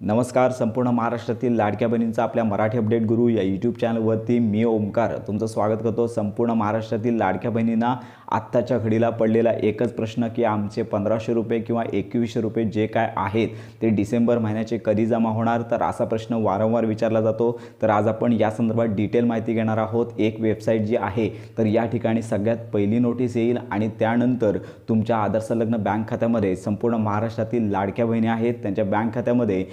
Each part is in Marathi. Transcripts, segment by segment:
नमस्कार संपूर्ण महाराष्ट्रातील लाडक्या बहिणींचा आपल्या मराठी अपडेट गुरु या यूट्यूब चॅनलवरती मी ओमकार. तुमचं स्वागत करतो संपूर्ण महाराष्ट्रातील लाडक्या बहिणींना. आत्ताच्या घडीला पडलेला एकच प्रश्न की आमचे पंधराशे रुपये किंवा एकवीसशे रुपये जे काय आहेत ते डिसेंबर महिन्याचे कधी जमा होणार? तर असा प्रश्न वारंवार विचारला जातो. तर आज आपण या संदर्भात डिटेल माहिती घेणार आहोत. एक वेबसाईट जी आहे तर या ठिकाणी सगळ्यात पहिली नोटीस येईल आणि त्यानंतर तुमच्या आदर्शलग्न बँक खात्यामध्ये संपूर्ण महाराष्ट्रातील लाडक्या बहिणी आहेत त्यांच्या बँक खात्यामध्ये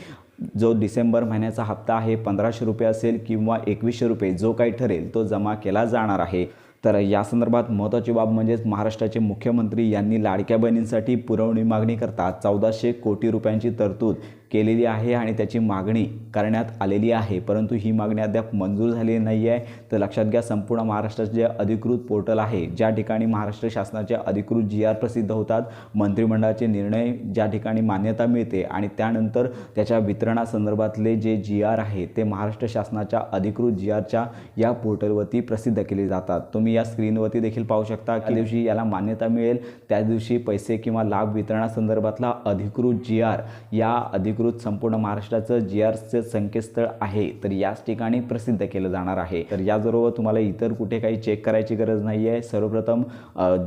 जो डिसेंबर महिन्याचा हप्ता आहे पंधराशे रुपये असेल किंवा एकवीसशे रुपये जो काही ठरेल तो जमा केला जाणार आहे. तर या संदर्भात महत्त्वाची बाब म्हणजेच महाराष्ट्राचे मुख्यमंत्री यांनी लाडक्या बहिणींसाठी पुरवणी मागणी करता चौदाशे कोटी रुपयांची तरतूद केलेली आहे आणि त्याची मागणी करण्यात आलेली आहे. परंतु ही मागणी अद्याप मंजूर झालेली नाही आहे. तर लक्षात घ्या संपूर्ण महाराष्ट्राचे जे अधिकृत पोर्टल आहे ज्या ठिकाणी महाराष्ट्र शासनाचे अधिकृत जी आर प्रसिद्ध होतात मंत्रिमंडळाचे निर्णय ज्या ठिकाणी मान्यता मिळते आणि त्यानंतर त्याच्या वितरणासंदर्भातले जे जी आर आहे ते महाराष्ट्र शासनाच्या अधिकृत जी आरच्या या पोर्टलवरती प्रसिद्ध केले जातात. तुम्ही या स्क्रीनवरती देखील पाहू शकता की दिवशी याला मान्यता मिळेल. त्या दिवशी पैसे किंवा लाभ वितरणासंदर्भातला अधिकृत जी आर या अधिकृत संपूर्ण महाराष्ट्राचं जी आरचं संकेतस्थळ आहे तर याच ठिकाणी प्रसिद्ध केलं जाणार आहे. तर याचबरोबर तुम्हाला इतर कुठे काही चेक करायची गरज नाही आहे सर्वप्रथम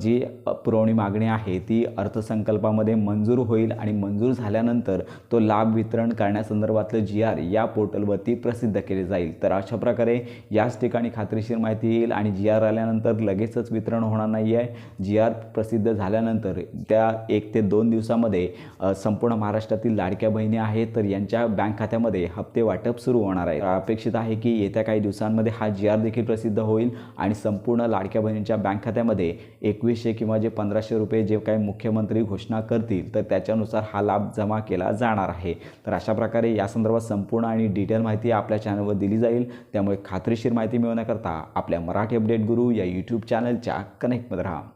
जी पुरवणी मागणी आहे ती अर्थसंकल्पामध्ये मंजूर होईल आणि मंजूर झाल्यानंतर तो लाभ वितरण करण्यासंदर्भातलं जी आर या पोर्टलवरती प्रसिद्ध केले जाईल. तर अशा प्रकारे याच ठिकाणी खात्रीशीर माहिती येईल आणि जी आर आल्यानंतर लगेचच वितरण होणार नाही आहे जी आर प्रसिद्ध झाल्यानंतर त्या एक ते दोन दिवसामध्ये संपूर्ण महाराष्ट्रातील लाडक्या बहिणी आहे तर यांच्या बँक खात्यामध्ये हप्ते वाटप सुरू होणार आहे अपेक्षित आहे की येत्या काही दिवसांमध्ये हा जी आर देखील प्रसिद्ध होईल आणि संपूर्ण लाडक्या बहिणींच्या बँक खात्यामध्ये एकवीसशे किंवा जे पंधराशे रुपये जे काही मुख्यमंत्री घोषणा करतील तर त्याच्यानुसार हा लाभ जमा केला जाणार आहे. तर अशा प्रकारे या संदर्भात संपूर्ण आणि डिटेल माहिती आपल्या चॅनलवर दिली जाईल. त्यामुळे खात्रीशीर माहिती मिळवण्याकरता आपल्या मराठी अपडेट गुरु या यूट्यूब चॅनलच्या कनेक्टमध्ये राहा.